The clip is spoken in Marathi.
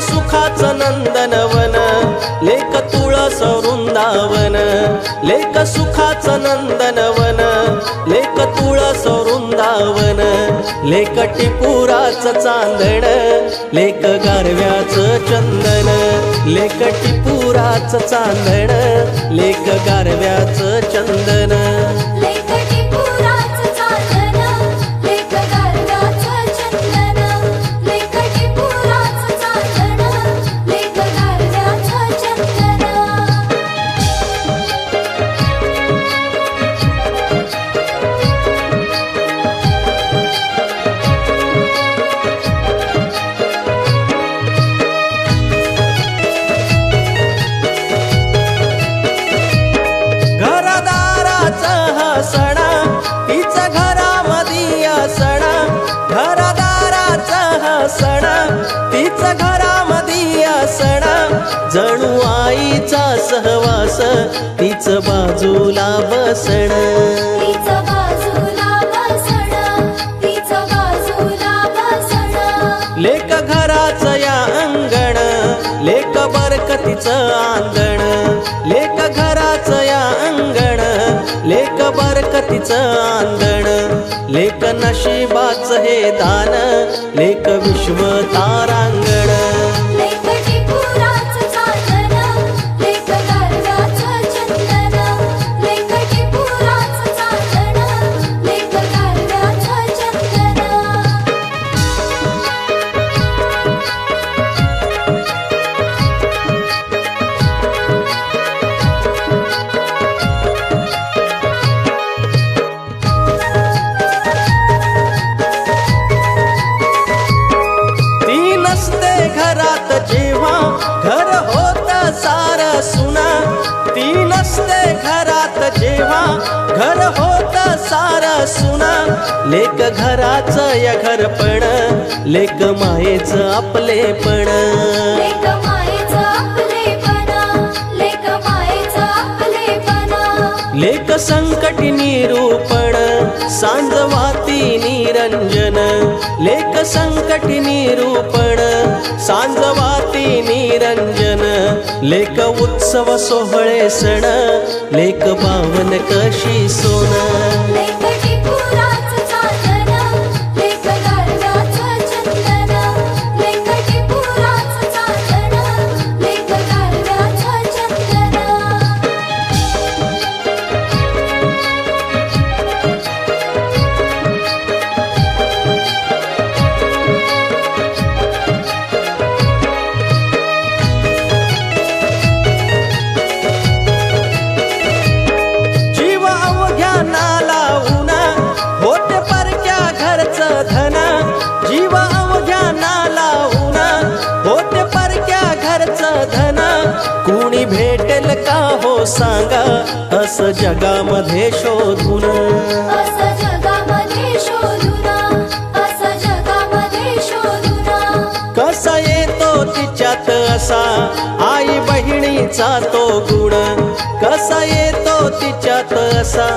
सुखाच नंदनवन लेख तुळस वृंदावन लेक सुखाच नंदनवन लेख तुळस वृंदावन लेख टिपुराच चांदण लेक गारव्याच चंदन लेख टिपुराच चांदण लेक गारव्याच चंदन. जणू आईचा सहवास तिचं बाजूला बसण तिचं तिचं लेक घराचं या अंगण लेक बरकतीचं आंगण लेक घराचं या अंगण लेक बरकतीचं आंगण लेक नशिबाचं हे दान लेक विश्व तारांगण. जेव्हा घर होत सार सुना. ती नसते घरात जेव्हा घर होत सार सुना. लेक घराचं या घरपण लेक मायेचं लेख मायेचं आपलेपणा लेक संकटी निरूपण सांजवाती निरंजन लेक संकटी निरूपण. सांजवाती निरंजन लेक उत्सव सोहळे सण. लेक पावन कशी सोन. हो सांगा जगामध्ये शोधून. असं जगामध्ये शोधुना कसा येतो तिच्यात असा आई बहिणीचा तो गुण. कसा येतो तिच्यात असा